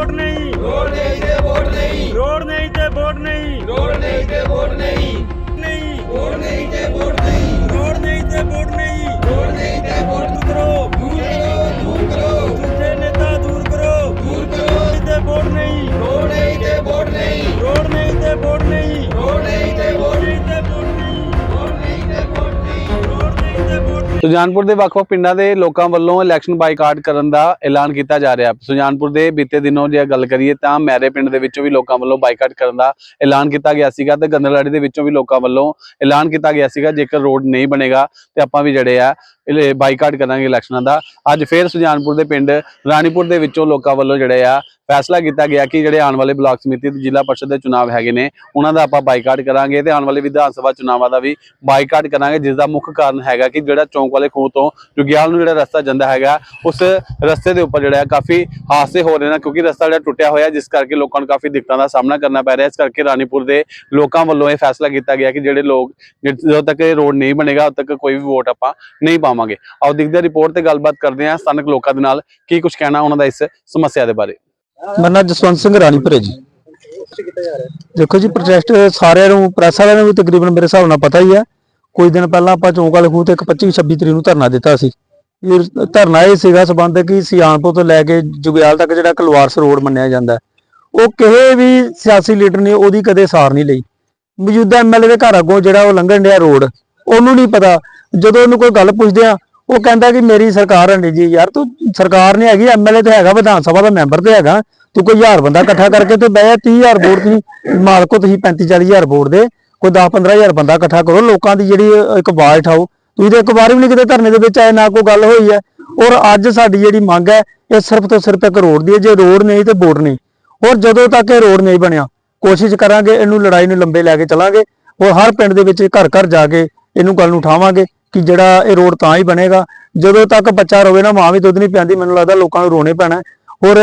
Vote ਨਹੀਂ। Road ਨਹੀਂ ਤੇ ਵੋਟ ਨਹੀਂ। ਰੋਡ ਨਹੀਂ ਤੇ ਵੋਟ ਨਹੀਂ। ਸੁਜਾਨਪੁਰ ਦੇ ਵੱਖ-ਵੱਖ ਪਿੰਡਾਂ ਦੇ ਲੋਕਾਂ ਵੱਲੋਂ ਇਲੈਕਸ਼ਨ ਬਾਈਕਾਟ ਕਰਨ ਦਾ ਐਲਾਨ ਕੀਤਾ ਜਾ ਰਿਹਾ ਹੈ। ਸੁਜਾਨਪੁਰ ਦੇ ਬੀਤੇ ਦਿਨੋਂ ਜੇ ਗੱਲ ਕਰੀਏ ਤਾਂ ਮੈਰੇ ਪਿੰਡ ਦੇ ਵਿੱਚੋਂ ਵੀ ਲੋਕਾਂ ਵੱਲੋਂ ਬਾਈਕਾਟ ਕਰਨ ਦਾ ਐਲਾਨ ਕੀਤਾ ਗਿਆ ਸੀਗਾ ਤੇ ਗੰਦਲਵਾੜੀ ਦੇ ਵਿੱਚੋਂ ਵੀ ਲੋਕਾਂ ਵੱਲੋਂ ਐਲਾਨ ਕੀਤਾ ਗਿਆ ਸੀਗਾ, ਜੇਕਰ ਰੋਡ ਨਹੀਂ ਬਣੇਗਾ ਤੇ ਆਪਾਂ ਵੀ ਜਿਹੜੇ ਆ ਇਹ ਬਾਈਕਾਟ ਕਰਾਂਗੇ ਇਲੈਕਸ਼ਨਾਂ ਦਾ। ਅੱਜ ਫੇਰ ਸੁਜਾਨਪੁਰ ਦੇ ਪਿੰਡ ਰਾਣੀਪੁਰ ਦੇ ਵਿੱਚੋਂ ਲੋਕਾਂ ਵੱਲੋਂ ਜਿਹੜੇ ਆ, ਫੈਸਲਾ ਕੀਤਾ ਗਿਆ ਕਿ ਜਿਹੜੇ ਆਉਣ ਵਾਲੇ ਬਲਾਕ ਸਮਿਤੀ ਤੇ ਜ਼ਿਲ੍ਹਾ ਪਰਿਸ਼ਦ ਦੇ ਚੁਣਾਵ ਹੈਗੇ ਨੇ, ਉਹਨਾਂ ਦਾ ਆਪਾਂ ਬਾਈਕਾਟ ਕਰਾਂਗੇ ਤੇ ਆਉਣ ਵਾਲੇ ਵਿਧਾਨ ਸਭਾ ਚੁਣਾਵਾਂ ਦਾ ਵੀ ਬਾਈਕਾਟ ਕਰਾਂਗੇ ਜਿਸ ਦਾ ਮੁੱਖ ਕਾਰਨ ਹੈਗਾ ਕਿ ਜਿਹੜਾ ਚੌਂਕ ਵਾਲੇ ਖੂਹ ਤੋਂ ਜੁਗਿਆਲ ਨੂੰ ਜਿਹੜਾ ਰਸਤਾ ਜਾਂਦਾ ਹੈਗਾ, ਉਸ ਰਸਤੇ ਦੇ ਉੱਪਰ ਜਿਹੜਾ ਕਾਫੀ ਹਾਦਸੇ ਹੋ ਰਹੇ ਨੇ ਕਿਉਂਕਿ ਰਸਤਾ ਜਿਹੜਾ ਟੁੱਟਿਆ ਹੋਇਆ ਜਿਸ ਕਰਕੇ ਲੋਕਾਂ ਨੂੰ ਕਾਫੀ ਦਿੱਕਤਾਂ ਦਾ ਸਾਹਮਣਾ ਕਰਨਾ ਪੈ ਰਿਹਾ ਇਸ ਕਰਕੇ ਰਾਣੀਪੁਰ ਦੇ ਲੋਕਾਂ ਵੱਲੋਂ ਇਹ ਫੈਸਲਾ ਕੀਤਾ ਗਿਆ ਕਿ ਜਿਹੜੇ ਲੋਕ ਜਦੋਂ ਤੱਕ ਇਹ ਰੋਡ ਨਹੀਂ ਬਣੇਗਾ, ਉਦੋਂ ਤੱਕ ਕੋਈ ਵੀ ਵੋਟ ਆਪਾਂ ਨਹੀਂ ਪਾਵਾਂਗੇ। ਆਓ ਦੇਖਦੇ ਰਿਪੋਰਟ ਤੇ ਗੱਲਬਾਤ ਕਰਦੇ ਹਾਂ ਸਥਾਨਕ ਲੋਕਾਂ ਦੇ ਨਾਲ ਕੀ ਕੁਝ ਕਹਿਣਾ ਉਹਨਾਂ ਦਾ ਇਸ ਸਮੱਸਿਆ ਦੇ ਬਾਰੇ। ਮੇਰਾ ਜਸਵੰਤ ਸਿੰਘ ਰਾਣੀਪੁਰੇ ਜੀ। ਦੇਖੋ ਜੀ ਪ੍ਰੋਟੈਸਟ ਸਾਰਿਆਂ ਨੂੰ ਪ੍ਰੈਸ ਵਾਲਿਆਂ ਨੂੰ ਵੀ ਤਕਰੀਬਨ ਮੇਰੇ ਹਿਸਾਬ ਨਾਲ ਪਤਾ ਹੀ ਹੈ। ਕੁਝ ਦਿਨ ਪਹਿਲਾਂ ਆਪਾਂ ਚੌਂਕ ਵਾਲੇ ਖੂਹ ਤੇ ਇੱਕ 25 26 ਤਰੀਕ ਨੂੰ ਧਰਨਾ ਦਿੱਤਾ ਸੀ। ਇਹ ਧਰਨਾ ਇਹ ਸੀਗਾ ਸਬੰਧ ਕਿ ਸਿਆਣਪੁਰ ਤੋਂ ਲੈ ਕੇ ਜੁਗਿਆਲ ਤੱਕ ਜਿਹੜਾ ਕਲਵਾਰਸ ਰੋਡ ਮੰਨਿਆ ਜਾਂਦਾ ਉਹ ਕਿਸੇ ਵੀ ਸਿਆਸੀ ਲੀਡਰ ਨੇ ਉਹਦੀ ਕਦੇ ਸਾਰ ਨਹੀਂ ਲਈ। ਮੌਜੂਦਾ ਐਮਐਲਏ ਦੇ ਘਰ ਅੱਗੋਂ ਜਿਹੜਾ ਉਹ ਲੰਘਣ ਡਿਆ ਰੋਡ, ਉਹਨੂੰ ਨਹੀਂ ਪਤਾ। ਜਦੋਂ ਉਹਨੂੰ ਕੋਈ ਗੱਲ ਪੁੱਛਦੇ ਆ, ਉਹ ਕਹਿੰਦਾ ਕਿ ਮੇਰੀ ਸਰਕਾਰ ਹੈ ਜੀ ਯਾਰ ਤੂੰ ਸਰਕਾਰ ਨੇ ਹੈਗੀ ਐਮਐਲਏ ਤੇ ਹੈਗਾ, ਵਿਧਾਨ ਸਭਾ ਦਾ ਮੈਂਬਰ ਤੇ ਹੈਗਾ। ਤੂੰ ਕੋਈ ਹਜ਼ਾਰ ਬੰਦਾ ਇਕੱਠਾ ਕਰਕੇ ਤੇ ਬਹਿ 30000 ਵੋਟ ਤੁਸੀਂ ਮਾਲਕੋ ਤੁਸੀਂ 35 40000 ਵੋਟ ਦੇ। ਕੋਈ 10 15000 ਬੰਦਾ ਇਕੱਠਾ ਕਰੋ, ਲੋਕਾਂ ਦੀ ਜਿਹੜੀ ਇੱਕ ਆਵਾਜ਼ ਉਠਾਓ ਤੁਸੀਂ ਤੇ ਇੱਕ ਵਾਰ ਵੀ ਨਹੀਂ ਕਿਤੇ ਧਰਨੇ ਦੇ ਵਿੱਚ ਆਏ, ਨਾ ਕੋਈ ਗੱਲ ਹੋਈ ਹੈ। ਔਰ ਅੱਜ ਸਾਡੀ ਜਿਹੜੀ ਮੰਗ ਹੈ, ਇਹ ਸਿਰਫ ਤੋਂ ਸਿਰਫ ਇੱਕ ਰੋਡ ਦੀ ਹੈ। ਜੇ ਰੋਡ ਨਹੀਂ ਤੇ ਵੋਟ ਨਹੀਂ। ਔਰ ਜਦੋਂ ਤੱਕ ਇਹ ਰੋਡ ਨਹੀਂ ਬਣਿਆ, ਕੋਸ਼ਿਸ਼ ਕਰਾਂਗੇ, ਇਹਨੂੰ ਲੜਾਈ ਨੂੰ ਲੰਬੇ ਲੈ ਕੇ ਚਲਾਂਗੇ ਔਰ ਹਰ ਪਿੰਡ ਦੇ ਵਿੱਚ ਘਰ ਘਰ ਜਾ ਕੇ ਇਹਨੂੰ ਗੱਲ ਨੂੰ ਉਠਾਵਾਂਗੇ ਕਿ ਜਿਹੜਾ ਇਹ ਰੋਡ ਤਾਂ ਹੀ ਬਣੇਗਾ। ਜਦੋਂ ਤੱਕ ਬੱਚਾ ਰੋਵੇ ਨਾ, ਮਾਂ ਵੀ ਦੁੱਧ ਨਹੀਂ ਪਿਆਂਦੀ, ਮੈਨੂੰ ਲੱਗਦਾ ਲੋਕਾਂ ਨੂੰ ਰੋਣੇ ਪੈਣਾ ਔਰ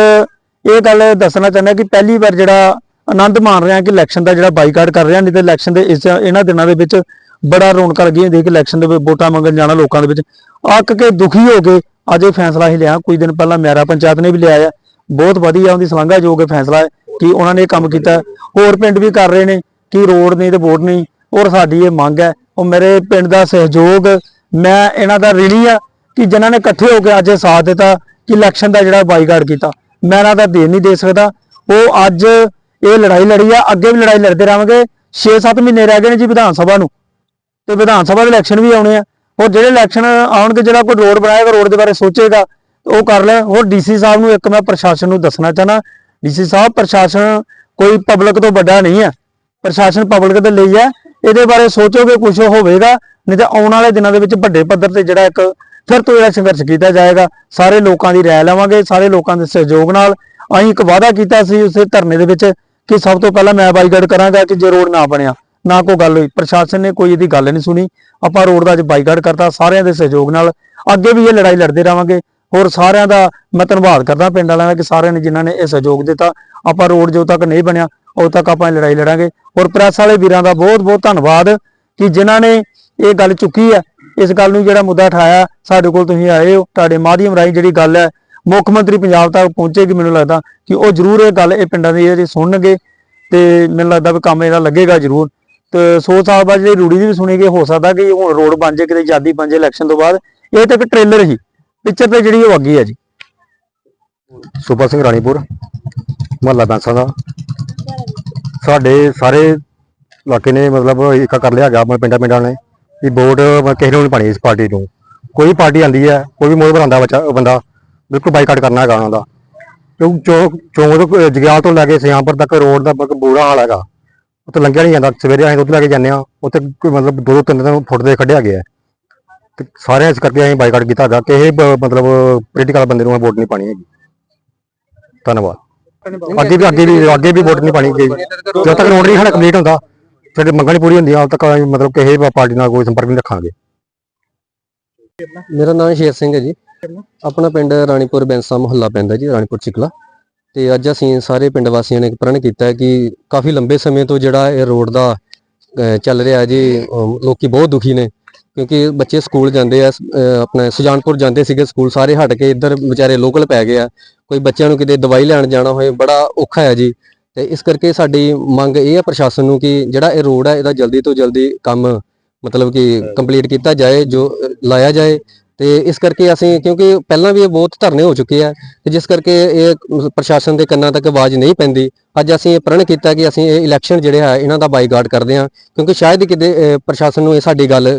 ਇਹ ਗੱਲ ਦੱਸਣਾ ਚਾਹੁੰਦਾ ਕਿ ਪਹਿਲੀ ਵਾਰ ਜਿਹੜਾ ਆਨੰਦ ਮਾਣ ਰਿਹਾ ਕਿ ਇਲੈਕਸ਼ਨ ਦਾ ਜਿਹੜਾ ਬਾਈਕਾਟ ਕਰ ਰਿਹਾ, ਨਹੀਂ ਤੇ ਇਲੈਕਸ਼ਨ ਦੇ ਇਸ ਇਹਨਾਂ ਦਿਨਾਂ ਦੇ ਵਿੱਚ ਬੜਾ ਰੌਣਕ ਲੱਗੀ ਹੁੰਦੀ ਇਲੈਕਸ਼ਨ ਦੇ ਵੋਟਾਂ ਮੰਗਣ ਜਾਣਾ ਲੋਕਾਂ ਦੇ ਵਿੱਚ। ਅੱਕ ਕੇ ਦੁਖੀ ਹੋ ਕੇ ਅੱਜ ਇਹ ਫੈਸਲਾ ਹੀ ਲਿਆ। ਕੁਝ ਦਿਨ ਪਹਿਲਾਂ ਮੇਰਾ ਪੰਚਾਇਤ ਨੇ ਵੀ ਲਿਆ ਹੈ ਬਹੁਤ ਵਧੀਆ ਉਹਦੀ ਸ਼ਲਾਘਾਯੋਗ ਫੈਸਲਾ ਹੈ ਕਿ ਉਹਨਾਂ ਨੇ ਇਹ ਕੰਮ ਕੀਤਾ। ਹੋਰ ਪਿੰਡ ਵੀ ਕਰ ਰਹੇ ਨੇ ਕਿ ਰੋਡ ਨਹੀਂ ਤੇ ਵੋਟ ਨਹੀਂ। ਔਰ ਸਾਡੀ ਇਹ ਮੰਗ ਹੈ, ਉਹ ਮੇਰੇ ਪਿੰਡ ਦਾ ਸਹਿਯੋਗ, ਮੈਂ ਇਹਨਾਂ ਦਾ ਰਿਣੀ ਆ ਕਿ ਜਿਨ੍ਹਾਂ ਨੇ ਇਕੱਠੇ ਹੋ ਕੇ ਅੱਜ ਇਹ ਸਾਥ ਦਿੱਤਾ ਕਿ ਇਲੈਕਸ਼ਨ ਦਾ ਜਿਹੜਾ ਬਾਈਕਾਟ ਕੀਤਾ। ਮੈਂ ਇਹਨਾਂ ਦਾ ਦੇਣ ਨਹੀਂ ਦੇ ਸਕਦਾ। ਉਹ ਅੱਜ ਇਹ ਲੜਾਈ ਲੜੀ ਆ, ਅੱਗੇ ਵੀ ਲੜਾਈ ਲੜਦੇ ਰਹਾਂਗੇ। 6-7 ਮਹੀਨੇ ਰਹਿ ਗਏ ਨੇ ਜੀ ਵਿਧਾਨ ਸਭਾ ਨੂੰ। ਤੇ ਵਿਧਾਨ ਸਭਾ ਦੇ ਇਲੈਕਸ਼ਨ ਵੀ ਆਉਣੇ ਆ। ਹੋਰ ਜਿਹੜੇ ਇਲੈਕਸ਼ਨ ਆਉਣਗੇ, ਜਿਹੜਾ ਕੋਈ ਰੋਡ ਬਣਾਏਗਾ ਰੋਡ ਦੇ ਬਾਰੇ ਸੋਚੇਗਾ, ਉਹ ਕਰ ਲੈ। ਹੋਰ ਡੀਸੀ ਸਾਹਿਬ ਨੂੰ ਇੱਕ ਮੈਂ ਪ੍ਰਸ਼ਾਸਨ ਨੂੰ ਦੱਸਣਾ ਚਾਹਨਾ। ਡੀਸੀ ਸਾਹਿਬ ਪ੍ਰਸ਼ਾਸਨ ਕੋਈ ਪਬਲਿਕ ਤੋਂ ਵੱਡਾ ਨਹੀਂ ਹੈ ਪ੍ਰਸ਼ਾਸਨ ਪਬਲਿਕ ਦੇ ਲਈ ਹੈ ਇਹਦੇ ਬਾਰੇ ਸੋਚੋਗੇ ਕੁਝ ਹੋਵੇਗਾ। ਨਹੀਂ ਤਾਂ ਆਉਣ ਵਾਲੇ ਦਿਨਾਂ ਦੇ ਵਿੱਚ ਵੱਡੇ ਪੱਧਰ ਤੇ ਜਿਹੜਾ ਇੱਕ ਫਿਰ ਤੋਂ ਜਿਹੜਾ ਸੰਘਰਸ਼ ਕੀਤਾ ਜਾਏਗਾ। ਸਾਰੇ ਲੋਕਾਂ ਦੀ ਰਾਏ ਲਵਾਂਗੇ, ਸਾਰੇ ਲੋਕਾਂ ਦੇ ਸਹਿਯੋਗ ਨਾਲ। ਅਸੀਂ ਇੱਕ ਵਾਅਦਾ ਕੀਤਾ ਸੀ, ਉਸੇ ਧਰਨੇ ਦੇ ਵਿੱਚ ਕਿ ਸਭ ਤੋਂ ਪਹਿਲਾਂ ਮੈਂ ਬਾਈਕਾਟ ਕਰਾਂਗਾ ਕਿ ਜੇ ਰੋਡ ਨਾ ਬਣਿਆ, ਨਾ ਕੋਈ ਗੱਲ ਹੋਈ। ਪ੍ਰਸ਼ਾਸਨ ਨੇ ਕੋਈ ਇਹਦੀ ਗੱਲ ਨਹੀਂ ਸੁਣੀ। ਆਪਾਂ ਰੋਡ ਦਾ ਅੱਜ ਬਾਈਕਾਟ ਕਰਤਾ, ਸਾਰਿਆਂ ਦੇ ਸਹਿਯੋਗ ਨਾਲ। ਅੱਗੇ ਵੀ ਇਹ ਲੜਾਈ ਲੜਦੇ ਰਹਾਂਗੇ। ਹੋਰ ਸਾਰਿਆਂ ਦਾ ਮੈਂ ਧੰਨਵਾਦ ਕਰਦਾ ਪਿੰਡ ਵਾਲਿਆਂ ਦਾ ਕਿ ਸਾਰਿਆਂ ਨੇ ਜਿਨ੍ਹਾਂ ਨੇ ਇਹ ਸਹਿਯੋਗ ਦਿੱਤਾ। ਆਪਾਂ ਰੋਡ ਜੋ ਤੱਕ ਨਹੀਂ ਬਣਿਆ ਉਦੋਂ ਤੱਕ ਆਪਾਂ ਲੜਾਈ ਲੜਾਂਗੇ। ਔਰ ਪ੍ਰੈਸ ਵਾਲੇ ਵੀਰਾਂ ਦਾ ਬਹੁਤ ਬਹੁਤ ਧੰਨਵਾਦ ਕਿ ਜਿਨ੍ਹਾਂ ਨੇ ਇਹ ਗੱਲ ਚੁੱਕੀ ਹੈ। ਇਸ ਗੱਲ ਨੂੰ ਜਿਹੜਾ ਮੁੱਦਾ ਉਠਾਇਆ ਸਾਡੇ ਕੋਲ ਤੁਸੀਂ ਆਏ ਹੋ। ਤੁਹਾਡੇ ਮਾਧਿਅਮ ਰਾਹੀਂ ਜਿਹੜੀ ਗੱਲ ਹੈ ਮੁੱਖ ਮੰਤਰੀ ਪੰਜਾਬ ਤੱਕ ਪਹੁੰਚੇਗੀ ਮੈਨੂੰ ਲੱਗਦਾ ਕਿ ਉਹ ਜ਼ਰੂਰ ਇਹ ਗੱਲ ਇਹ ਪਿੰਡਾਂ ਦੀ ਜਿਹੜੀ ਸੁਣਨਗੇ ਤੇ ਮੈਨੂੰ ਲੱਗਦਾ ਵੀ ਕੰਮ ਇਹਦਾ ਲੱਗੇਗਾ ਜ਼ਰੂਰ। ਤੇ ਸੋ ਸਾਲ ਬਾਅਦ ਜਿਹੜੀ ਰੂੜੀ ਦੀ ਵੀ ਸੁਣੀ ਗਈ, ਹੋ ਸਕਦਾ ਕਿ ਹੁਣ ਰੋਡ ਬਣ ਜੇ, ਕਿਤੇ ਆਜ਼ਾਦੀ ਬਣ ਜੇ ਇਲੈਕਸ਼ਨ ਤੋਂ ਬਾਅਦ, ਇਹ ਤਾਂ ਇੱਕ ਟ੍ਰੇਲਰ ਹੀ ਪਿਕਚਰ ਤੇ ਜਿਹੜੀ ਉਹ ਅੱਗੀ ਹੈ ਜੀ। ਸੁਪਾ ਸਿੰਘ ਰਾਣੀਪੁਰ, ਮੁਹੱਲਾ ਬੈਂਸਾਂ ਦਾ। ਸਾਡੇ ਸਾਰੇ ਇਲਾਕੇ ਨੇ ਮਤਲਬ ਇੱਕਾ ਕਰ ਲਿਆ ਗਿਆ ਆਪਣੇ ਪਿੰਡਾਂ ਪਿੰਡਾਂ ਨੇ। ਵੀ ਵੋਟ ਕਿਸੇ ਨੂੰ ਨਹੀਂ ਪਾਣੀ ਇਸ ਪਾਰਟੀ ਨੂੰ। ਕੋਈ ਪਾਰਟੀ ਆਂਦੀ ਹੈ, ਕੋਈ ਵੀ ਮੋਹ ਬਣਾਉਂਦਾ ਬੱਚਾ ਬੰਦਾ। ਬਿਲਕੁਲ ਬਾਈਕਾਟ ਕਰਨਾ ਹੈਗਾ ਉਹਨਾਂ ਦਾ। ਕਿਉਂ ਚੌਕ ਚੌਂਕ ਤੋਂ ਜਗਿਆਲ ਤੋਂ ਲੈ ਕੇ ਸਿਆਂਪੁਰ ਤੱਕ ਰੋਡ ਦਾ ਬਹੁਤ ਬੁਰਾ ਹਾਲ ਹੈਗਾ। ਉੱਥੇ ਲੰਘਿਆ ਨਹੀਂ ਜਾਂਦਾ ਸਵੇਰੇ ਅਸੀਂ ਦੁੱਧ ਲੈ ਕੇ ਜਾਂਦੇ ਆ ਉੱਥੇ ਕੋਈ ਮਤਲਬ ਦੋ ਦੋ ਤਿੰਨ ਤਿੰਨ ਫੁੱਟ ਦੇ ਕੱਢਿਆ ਗਿਆ। ਤੇ ਸਾਰੇ ਇਸ ਕਰਕੇ ਅਸੀਂ ਬਾਈਕਾਟ ਕੀਤਾ ਹੈਗਾ ਕਿਸੇ ਬ- ਮਤਲਬ ਪੋਲੀਟੀਕਲ ਬੰਦੇ ਨੂੰ ਵੋਟ ਨਹੀਂ ਪਾਣੀ ਹੈਗੀ। ਧੰਨਵਾਦ। ਅੱਗੇ ਵੀ ਅੱਗੇ ਵੀ ਅੱਗੇ ਵੀ ਵੋਟ ਨਹੀਂ ਪਾਣੀ ਗਈ ਜਦੋਂ ਤੱਕ ਰੋਡ ਨਹੀਂ ਸਾਡਾ ਕੰਪਲੀਟ ਹੁੰਦਾ ਸਾਡੇ ਮੰਗਾਂ ਨਹੀਂ ਪੂਰੀ ਹੁੰਦੀਆਂ ਉਦੋਂ ਤੱਕ ਮਤਲਬ ਕਿਸੇ ਪਾਰਟੀ ਨਾਲ ਕੋਈ ਸੰਪਰਕ ਨਹੀਂ ਰੱਖਾਂਗੇ। ਮੇਰਾ ਨਾਮ ਸ਼ੇਰ ਸਿੰਘ ਹੈ ਜੀ। ਆਪਣਾ ਪਿੰਡ ਰਾਣੀਪੁਰ ਬੈਂਸਾ ਮੁਹੱਲਾ ਪੈਂਦਾ ਜੀ, ਰਾਣੀਪੁਰ ਚਿਕਲਾ। ਤੇ ਅੱਜ ਅਸੀਂ ਸਾਰੇ ਪਿੰਡ ਵਾਸੀਆਂ ਨੇ ਇੱਕ ਪ੍ਰਣ ਕੀਤਾ ਹੈ ਕਿ ਕਾਫੀ ਲੰਬੇ ਸਮੇਂ ਤੋਂ ਜਿਹੜਾ ਇਹ ਰੋਡ ਦਾ ਚੱਲ ਰਿਹਾ ਜੀ ਲੋਕੀ ਬਹੁਤ ਦੁਖੀ ਨੇ। ਕਿਉਂਕਿ ਬੱਚੇ ਸਕੂਲ ਜਾਂਦੇ ਆ ਸ- ਸੁਜਾਨਪੁਰ ਜਾਂਦੇ ਸੀਗੇ ਸਕੂਲ, ਸਾਰੇ ਹਟ ਕੇ ਇੱਧਰ ਵਿਚਾਰੇ ਲੋਕਲ ਪੈ ਗਏ ਆ। ਕੋਈ ਬੱਚਿਆਂ ਨੂੰ ਕਿਤੇ ਦਵਾਈ ਲੈਣ ਜਾਣਾ ਹੋਏ, ਬੜਾ ਔਖਾ ਹੈ ਜੀ। ਤੇ ਇਸ ਕਰਕੇ ਸਾਡੀ ਮੰਗ ਇਹ ਹੈ ਪ੍ਰਸ਼ਾਸਨ ਨੂੰ ਕਿ ਜਿਹੜਾ ਇਹ ਰੋਡ ਹੈ ਇਹਦਾ ਜਲਦੀ ਤੋਂ ਜਲਦੀ ਕੰਮ ਮਤਲਬ ਕਿ ਕੰਪਲੀਟ ਕੀਤਾ ਜਾਏ, ਜੋ ਲਾਇਆ ਜਾਏ। ਤੇ ਇਸ ਕਰਕੇ ਅਸੀਂ ਕਿਉਂਕਿ ਪਹਿਲਾਂ ਵੀ ਇਹ ਬਹੁਤ ਧਰਨੇ ਹੋ ਚੁੱਕੇ ਆ ਤੇ ਜਿਸ ਕਰਕੇ ਇਹ ਪ੍ਰਸ਼ਾਸਨ ਦੇ ਕੰਨਾਂ ਤੱਕ ਆਵਾਜ਼ ਨਹੀਂ ਪੈਂਦੀ। ਅੱਜ ਅਸੀਂ ਇਹ ਪ੍ਰਣ ਕੀਤਾ ਕਿ ਅਸੀਂ ਇਹ ਇਲੈਕਸ਼ਨ ਜਿਹੜੇ ਆ ਇਹਨਾਂ ਦਾ ਬਾਈਕਾਟ ਕਰਦੇ ਹਾਂ ਕਿਉਂਕਿ ਸ਼ਾਇਦ ਕਿਤੇ ਪ੍ਰਸ਼ਾਸਨ ਨੂੰ ਇਹ ਸਾਡੀ ਗੱਲ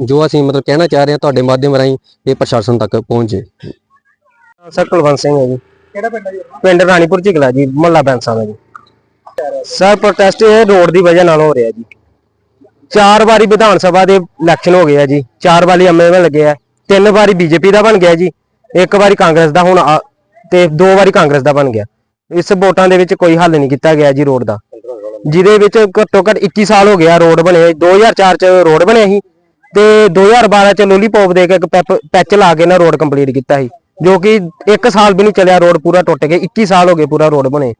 ਜੋ ਅਸੀਂ ਮਤਲਬ ਕਹਿਣਾ ਚਾਹ ਰਹੇ ਹਾਂ ਤੁਹਾਡੇ ਮਾਧਿਅਮ ਰਾਹੀਂ ਇਹ ਪ੍ਰਸ਼ਾਸਨ ਤੱਕ ਪਹੁੰਚ। ਜੇ ਸਰ ਕੁਲਵੰਤ ਸਿੰਘ ਹੈ ਜੀ। ਕਿਹੜਾ ਪਿੰਡ ਹੈ ਜੀ? ਪਿੰਡ ਰਾਣੀਪੁਰ ਝਿਕਲਾ ਜੀ ਮੁਹੱਲਾ ਬੈਂਸਾ ਦਾ ਜੀ। ਸਰ ਪ੍ਰੋਟੈਸਟ ਇਹ ਰੋਡ ਦੀ ਵਜ੍ਹਾ ਨਾਲ ਹੋ ਰਿਹਾ ਜੀ। ਚਾਰ ਵਾਰੀ ਵਿਧਾਨ ਸਭਾ ਦੇ ਇਲੈਕਸ਼ਨ ਹੋ ਗਏ ਆ ਜੀ। ਚਾਰ ਵਾਰੀ ਐਮਐਲਏ ਲੱਗੇ ਆ। ਤਿੰਨ ਵਾਰੀ ਬੀਜੇਪੀ ਦਾ ਬਣ ਗਿਆ ਜੀ, ਇੱਕ ਵਾਰੀ ਕਾਂਗਰਸ ਦਾ ਹੁਣ ਆ- ਤੇ ਦੋ ਵਾਰੀ ਕਾਂਗਰਸ ਦਾ ਬਣ ਗਿਆ। ਇਸ ਵੋਟਾਂ ਦੇ ਵਿੱਚ ਕੋਈ ਹੱਲ ਨਹੀਂ ਕੀਤਾ ਗਿਆ ਜੀ ਰੋਡ ਦਾ। ਜਿਹਦੇ ਵਿੱਚ ਘੱਟੋ ਘੱਟ 21 ਸਾਲ ਹੋ ਗਿਆ ਰੋਡ ਬਣੇ 2004 ਚ ਰੋਡ ਬਣਿਆ ਸੀ ਤੇ 2012 ਚ ਲੋਲੀਪੌਪ ਦੇ ਕੇ ਇੱਕ ਪੈਪ- ਪੈਚ ਲਾ ਕੇ ਨਾ ਰੋਡ ਕੰਪਲੀਟ ਕੀਤਾ ਸੀ, ਜੋ ਕਿ 1 ਸਾਲ ਵੀ ਨਹੀਂ ਚੱਲਿਆ, ਰੋਡ ਪੂਰਾ ਟੁੱਟ ਗਿਆ। 21 ਸਾਲ ਹੋ ਗਏ ਪੂਰਾ ਰੋਡ ਬਣੇ।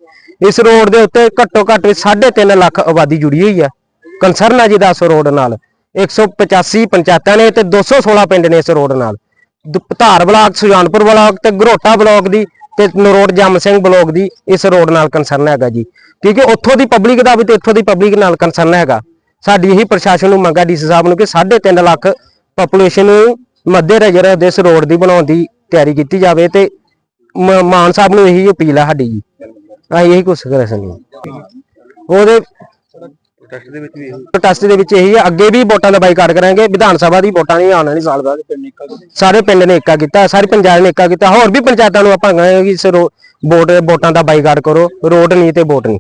ਇਸ ਰੋਡ ਦੇ ਉੱਤੇ ਘੱਟੋ ਘੱਟ 3.5 ਲੱਖ ਆਬਾਦੀ ਜੁੜੀ ਹੋਈ ਆ। ਕੰਸਰਨ ਆ ਜੀ ਦਾ ਇਸ ਰੋਡ ਨਾਲ। 185 ਪੰਚਾਇਤਾਂ ਨੇ ਤੇ 216 ਪਿੰਡ ਨੇ ਇਸ ਰੋਡ ਨਾਲ। ਧਾਰ ਬਲਾਕ, ਸੁਜਾਨਪੁਰ ਬਲਾਕ ਤੇ ਗਰੋਟਾ ਬਲਾਕ ਦੀ ਤੇ ਨਰੋੜ ਜਮ ਸਿੰਘ ਬਲਾਕ ਦੀ ਇਸ ਰੋਡ ਨਾਲ ਕੰਸਰਨ ਹੈਗਾ ਜੀ। ਕਿਉਂਕਿ ਉੱਥੋਂ ਦੀ ਪਬਲਿਕ ਦਾ ਵੀ ਤੇ ਇੱਥੋਂ ਦੀ ਪਬਲਿਕ ਨਾਲ ਕੰਸਰਨ ਹੈਗਾ। ਸਾਡੀ ਇਹੀ ਪ੍ਰਸ਼ਾਸਨ ਨੂੰ ਮੰਗਾ ਡੀਸੀ ਸਾਹਿਬ ਨੂੰ ਕਿ 3.5 ਲੱਖ ਪੋਪੂਲੇਸ਼ਨ ਨੂੰ ਮੱਦੇ ਨਜ਼ਰ ਇਸ ਰੋਡ ਦੀ ਬਣਾਉਣ ਦੀ ਤਿਆਰੀ ਕੀਤੀ ਜਾਵੇ ਤੇ ਮ- ਮਾਨ ਸਾਹਿਬ ਨੂੰ ਇਹੀ ਅਪੀਲ ਹੈ ਸਾਡੀ ਜੀ। ਅਸੀਂ ਇਹੀ ਕੁਛ ਕਰ ਸਕਦੇ ਉਹਦੇ ਪ੍ਰੋਟੈਸਟ ਦੇ ਵਿੱਚ ਇਹੀ। ਹੈ। ਅੱਗੇ ਵੀ ਵੋਟਾਂ ਦਾ ਬਾਈਕਾਟ ਕਰਾਂਗੇ। ਵਿਧਾਨ ਸਭਾ ਦੀ ਵੋਟਾਂ ਨਹੀਂ ਆਉਣ ਵਾਲੀ ਸਾਲ ਬਾਅਦ। ਸਾਰੇ ਪਿੰਡ ਨੇ ਏਕਾ ਕੀਤਾ। ਸਾਰੇ ਪੰਜਾਬ ਨੇ ਏਕਾ ਕੀਤਾ। ਹੋਰ ਵੀ ਪੰਚਾਇਤਾਂ ਨੂੰ ਆਪਾਂ ਕਹਾਂਗੇ ਕਿ ਇਸ ਵੋਟ ਵੋਟਾਂ ਦਾ ਬਾਈਕਾਟ ਕਰੋ। ਰੋਡ ਨਹੀਂ ਤੇ ਵੋਟ ਨਹੀਂ।